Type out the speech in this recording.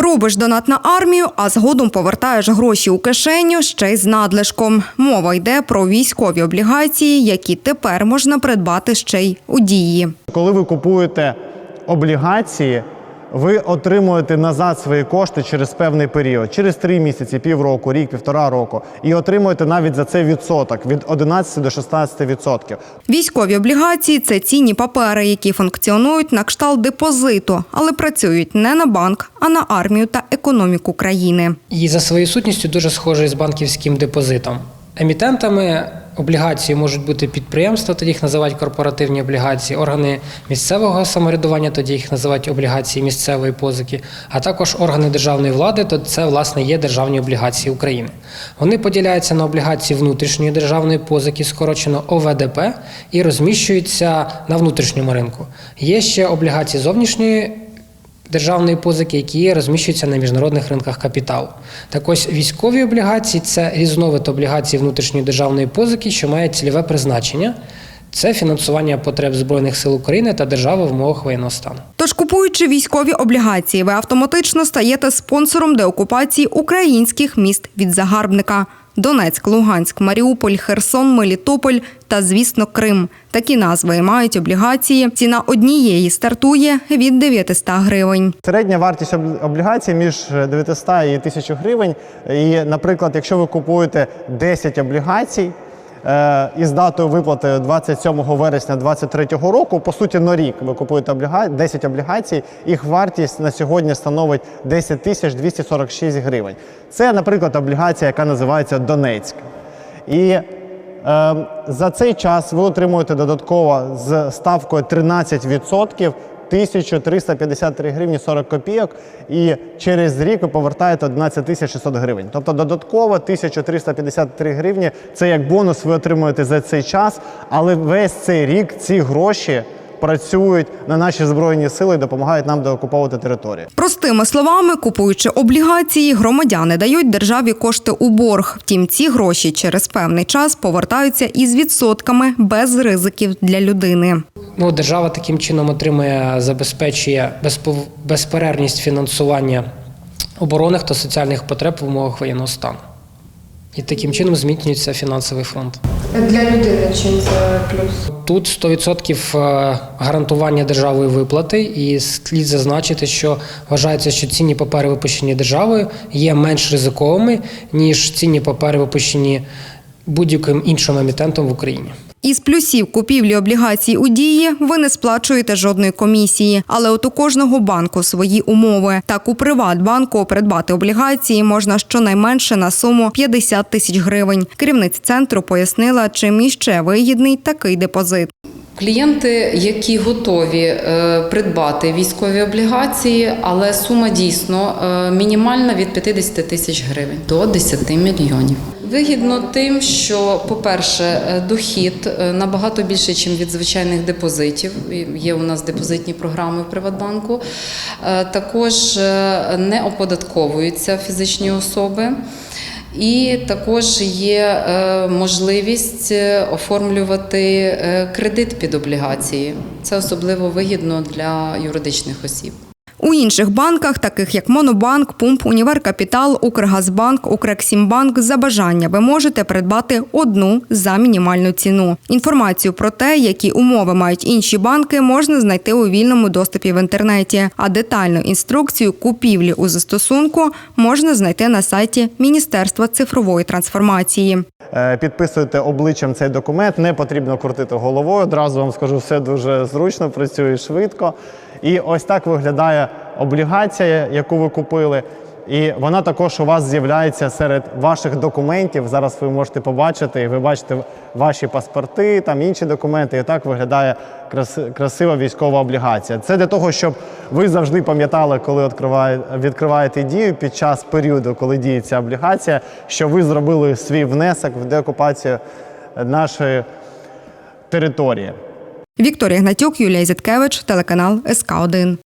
Робиш донат на армію, а згодом повертаєш гроші у кишеню ще й з надлишком. Мова йде про військові облігації, які тепер можна придбати ще й у дії. Коли ви купуєте облігації, ви отримуєте назад свої кошти через певний період, через три місяці, півроку, рік, півтора року, і отримуєте навіть за це відсоток від 11 до 16 відсотків. Військові облігації це цінні папери, які функціонують на кшталт депозиту, але працюють не на банк, а на армію та економіку країни. і за своєю сутністю дуже схожий з банківським депозитом. Емітентами облігацій можуть бути підприємства, тоді їх називають корпоративні облігації, органи місцевого самоврядування, тоді їх називають облігації місцевої позики, а також органи державної влади, то це власне є державні облігації України. Вони поділяються на облігації внутрішньої державної позики, скорочено ОВДП, і розміщуються на внутрішньому ринку. Є ще облігації зовнішньої державної позики, які розміщуються на міжнародних ринках капіталу. Так ось військові облігації це різновид облігацій внутрішньої державної позики, що має цільове призначення. Це фінансування потреб Збройних сил України та держави в умовах воєнного стану. Тож, купуючи військові облігації, ви автоматично стаєте спонсором деокупації українських міст від загарбника. Донецьк, Луганськ, Маріуполь, Херсон, Мелітополь та, звісно, Крим. Такі назви мають облігації. Ціна однієї стартує від 900 гривень. Середня вартість об- облігацій між 900 і 1000 гривень. І, наприклад, якщо ви купуєте 10 облігацій із датою виплати 27 вересня 2023 року, по суті, на рік ви купуєте обліга... 10 облігацій, їх вартість на сьогодні становить 10 тисяч 246 гривень. Це, наприклад, облігація, яка називається Донецьк. І е, за цей час ви отримуєте додатково з ставкою 13% 1353 гривні 40 копійок, і через рік ви повертаєте 11 тисяч 600 гривень. Тобто додатково 1353 гривні це як бонус ви отримуєте за цей час, але весь цей рік ці гроші працюють на наші збройні сили і допомагають нам деокуповувати територію. Простими словами, купуючи облігації, громадяни дають державі кошти у борг. Втім, ці гроші через певний час повертаються із відсотками без ризиків для людини. Ну, держава таким чином отримує, забезпечує безперервність фінансування оборонних та соціальних потреб в умовах воєнного стану. І таким чином зміцнюється фінансовий фонд. Для людини чим це плюс? Тут 100% е, гарантування державою виплати, і слід зазначити, що вважається, що цінні папери, випущені державою, є менш ризиковими, ніж цінні папери, випущені будь-яким іншим емітентом в Україні. Із плюсів купівлі облігацій у дії ви не сплачуєте жодної комісії, але от у кожного банку свої умови. Так у Приватбанку придбати облігації можна щонайменше на суму 50 тисяч гривень. Керівниць центру пояснила, чим іще вигідний такий депозит. Клієнти, які готові е, придбати військові облігації, але сума дійсно е, мінімальна від 50 тисяч гривень до 10 мільйонів. Вигідно тим, що, по-перше, е, дохід набагато більше, ніж від звичайних депозитів. Є у нас депозитні програми в Приватбанку. Також не оподатковуються фізичні особи. І також є е, можливість е, оформлювати е, кредит під облігації. Це особливо вигідно для юридичних осіб. У інших банках, таких як Монобанк, Пумп, Універкапітал, Укргазбанк, Укрексімбанк, за бажання ви можете придбати одну за мінімальну ціну. Інформацію про те, які умови мають інші банки, можна знайти у вільному доступі в інтернеті. А детальну інструкцію купівлі у застосунку можна знайти на сайті Міністерства цифрової трансформації. Е, Підписуєте обличчям цей документ, не потрібно крутити головою. Одразу вам скажу, все дуже зручно, працює швидко. І ось так виглядає облігація, яку ви купили. І вона також у вас з'являється серед ваших документів. Зараз ви можете побачити, і ви бачите ваші паспорти, там інші документи. І так виглядає крас- красива військова облігація. Це для того, щоб ви завжди пам'ятали, коли відкриваєте дію під час періоду, коли діє ця облігація, що ви зробили свій внесок в деокупацію нашої території. Вікторія Гнатюк, Юлія Зіткевич, телеканал СК 1